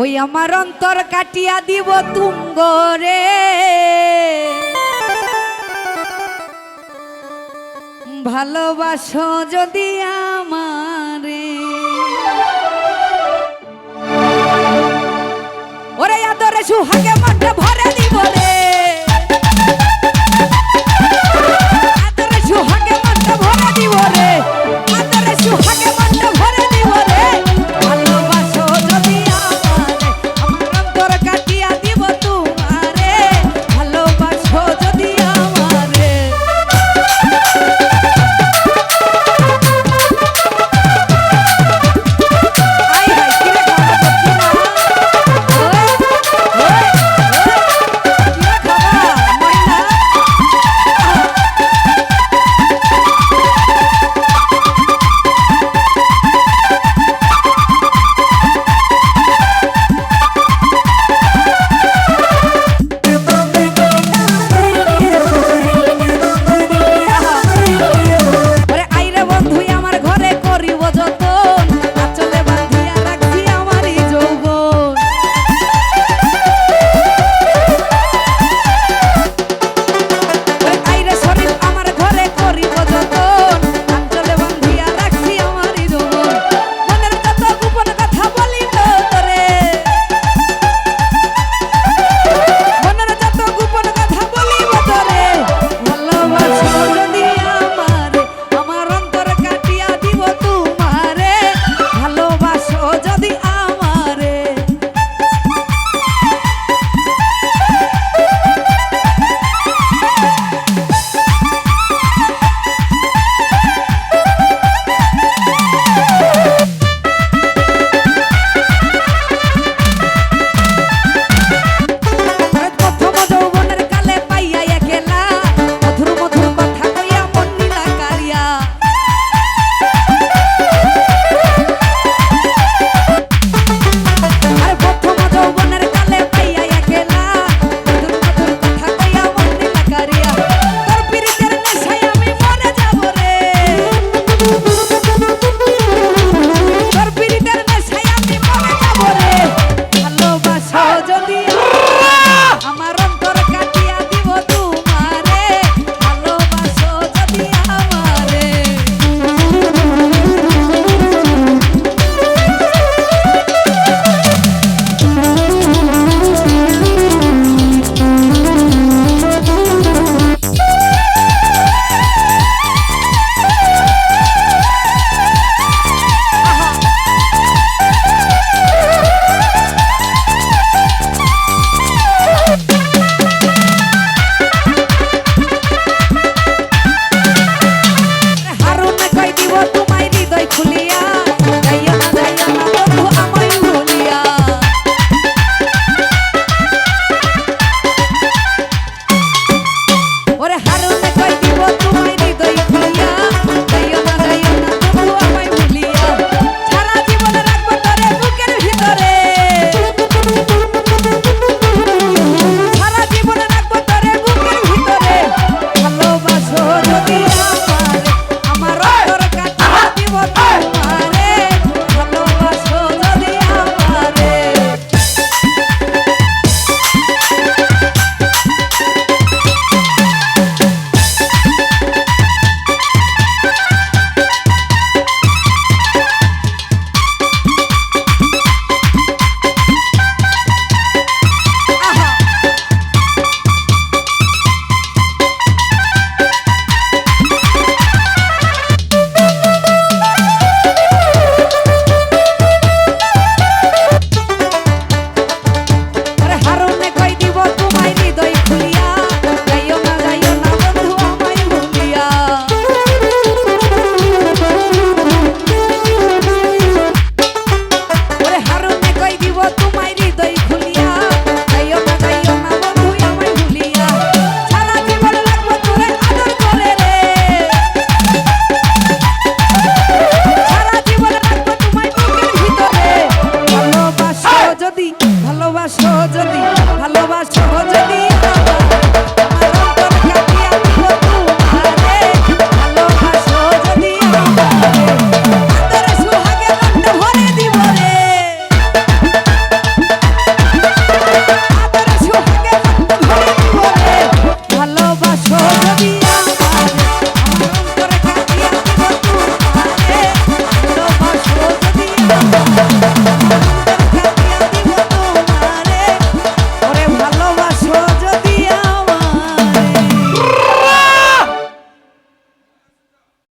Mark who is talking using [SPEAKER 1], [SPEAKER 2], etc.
[SPEAKER 1] ওই আমার অন্তর কাটিয়া দিব তুঙ্গরে। ভালোবাসো যদি আমার। ওরে আদরে সুহাগে মাঠে ভর what?